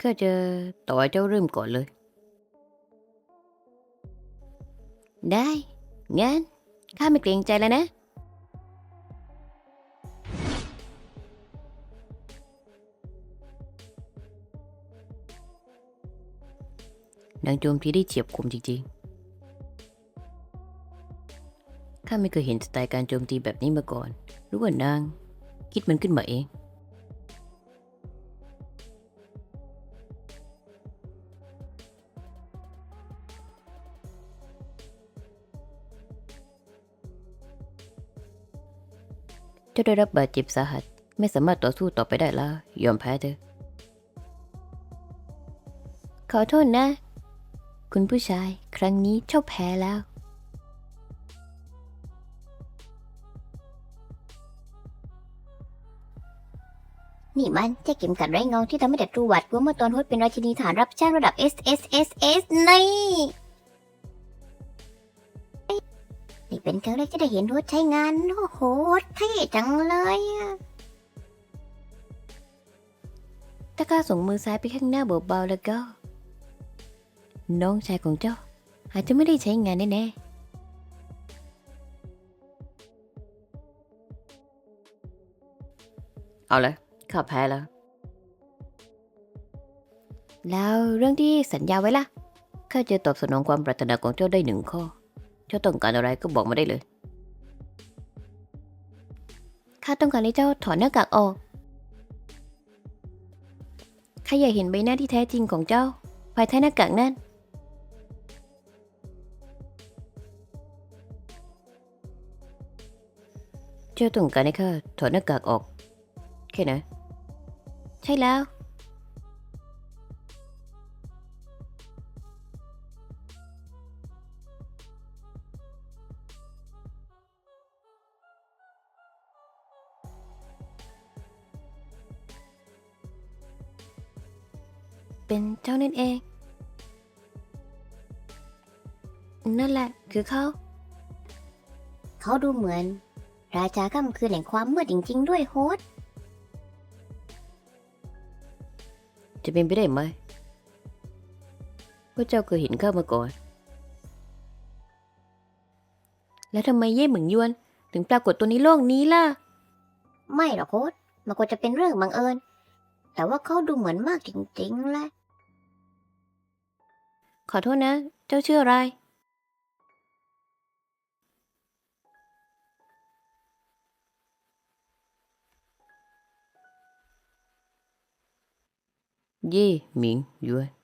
ข้าจะต่อเจ้าเริ่มก่อนเลย ได้ งั้น ข้าไม่เกรงใจแล้วนะ นางโจมตีได้เฉียบคมจริงๆ ข้าไม่เคยเห็นสไตล์การโจมตีแบบนี้มาก่อนรือว่านาง คิดมันขึ้นมาเอง จ้าได้รับบาดเจ็บสาหัส ไม่สามารถต่อสู้ต่อไปได้แล้วยอมแพ้เถอะ ขอโทษนะ คุณผู้ชายครั้งนี้เจ้าแพ้แล้ว นี่มันเจ้าเข็มกัดไร้เงาที่ทำให้ดัตรูหวัดกลัวเมื่อตอนฮดเป็นราชินีฐานรับจ้างระดับ S S S S นี่ เป็นครั้งแรกที่ได้เห็นฮดใช้งาน โอ้โหเท่จังเลยอะถ้าข้าส่งมือซ้ายไปข้างหน้าเบาๆแล้วก็ น้องชายของเจ้า อาจจะไม่ได้ใช้งานแน่ๆเอาเลยข้าแพ้แล้ว แล้วเรื่องที่สัญญาไว้ล่ะ ข้าจะตอบสนองความปรารถนาของเจ้าได้หนึ่งข้อ เจ้าต้องการอะไรก็บอกมาได้เลย ข้าต้องการให้เจ้าถอดหน้ากากออก ข้าอยากเห็นใบหน้าที่แท้จริงของเจ้า ภายใต้หน้ากากนั่น เจ้าต้องการให้ข้าถอดหน้ากากออก แค่ไหนนใช่แล้ว เป็นเจ้านั่นเอง นั่นแหละคือเขา เขาดูเหมือน ราชาค่ำคืนแห่งความมืดจริง ๆ ด้วยโฮสจะเป็นไปได้ไหมว่าเจ้าเคยเห็นข้ามาก่อน แล้วทำไมเย่เหมืองยวน ถึงปรากฏตัวในโลกนี้ล่ะ ไม่หรอกโฮสมันควรจะเป็นเรื่องบังเอิญ แต่ว่าเขาดูเหมือนมากจริงๆแหละ ขอโทษนะ เจ้าชื่ออะไร เย่หมิงหยวน